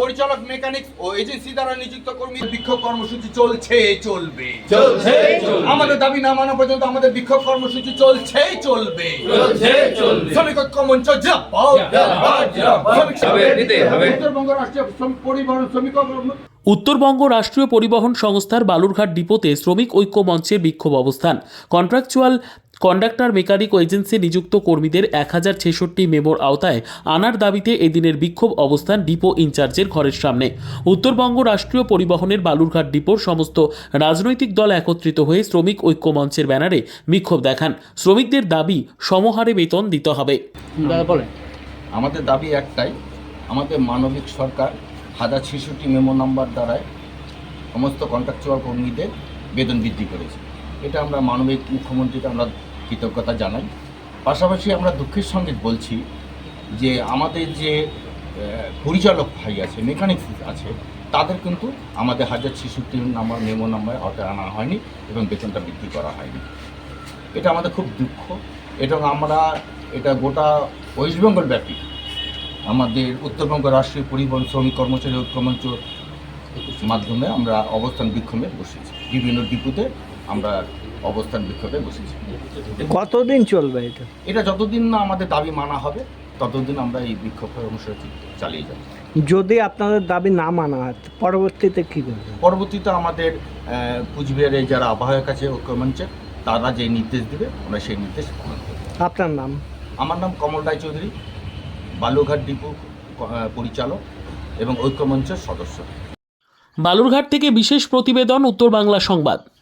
পরিচালক মেকানিক ও এজেন্সি দ্বারা নিযুক্ত কর্মী বিক্ষোভ কর্মসূচি চলছে চলবে। চলছে আমাদের দাবি না মানা পর্যন্ত আমাদের বিক্ষোভ কর্মসূচি চলছে চলবে। চলছে চলবে। শ্রমিক ঐক্য মঞ্চ। উত্তরবঙ্গ রাষ্ট্রীয় পরিবহন শ্রমিক উত্তরবঙ্গ রাষ্ট্রীয় পরিবহন সংস্থার বালুরঘাট ডিপোতে শ্রমিক ঐক্য মঞ্চের বিক্ষোভ অবস্থান। কন্ট্রাকচুয়াল কন্ডাক্টর মেকানিক ও এজেন্সি নিযুক্ত কর্মীদের এক হাজার ছেষট্টি মেমোর আওতায় আনার দাবিতে এদিনের বিক্ষোভ অবস্থান ডিপো ইনচার্জের ঘরের সামনে। উত্তরবঙ্গ রাষ্ট্রীয় পরিবহনের বালুরঘাট ডিপোর সমস্ত রাজনৈতিক দল একত্রিত হয়ে শ্রমিক ঐক্য মঞ্চের ব্যানারে বিক্ষোভ দেখান। শ্রমিকদের দাবি সমহারে বেতন দিতে হবে। আমাদের দাবি একটাই আমাদের মানবিক সরকার হাজার ছেষট্টি মেমো নাম্বার দ্বারায় সমস্ত কন্ট্রাকচুয়াল কর্মীদের বেতন বৃদ্ধি করেছে। এটা আমরা মানবিক মুখ্যমন্ত্রীকে আমরা কৃতজ্ঞতা জানাই। পাশাপাশি আমরা দুঃখের সঙ্গে বলছি যে আমাদের যে পরিচালক ভাই আছে, মেকানিক আছে, তাদের কিন্তু আমাদের হাজার ছেষট্টি নাম্বার, মেমো নাম্বার আওতায় আনা হয়নি এবং বেতনটা বৃদ্ধি করা হয়নি। এটা আমাদের খুব দুঃখ। এটা আমরা, এটা গোটা ওয়েস্ট বেঙ্গল ব্যাপী। আমাদের উত্তরবঙ্গ রাষ্ট্রীয় পরিবহন শ্রমিক কর্মচারী ঐক্যমঞ্চ মাধ্যমে আমরা অবস্থান বিক্ষোভে বসেছি। বিভিন্ন ডিপুতে আমরা অবস্থান বিক্ষোভে বসেছি। কতদিন চলবে এটা? এটা যতদিন না আমাদের দাবি মানা হবে ততদিন আমরা এই বিক্ষোভ কর্মসূচি চালিয়ে যাব। যদি আপনাদের দাবি না মানা হয় পরবর্তীতে কী করবেন পরবর্তীতে আমাদের কুচবিহারে যারা আহ্বায়ক আছে ঐক্যমঞ্চের তারা যে নির্দেশ দেবে আমরা সেই নির্দেশ পালন করব। আপনার নাম? আমার নাম কমল রায়চৌধুরী বালুঘাট ডিপু পরিচালক এবং ঐক্যমঞ্চের সদস্য। বালুরঘাট থেকে বিশেষ প্রতিবেদন উত্তর বাংলা সংবাদ।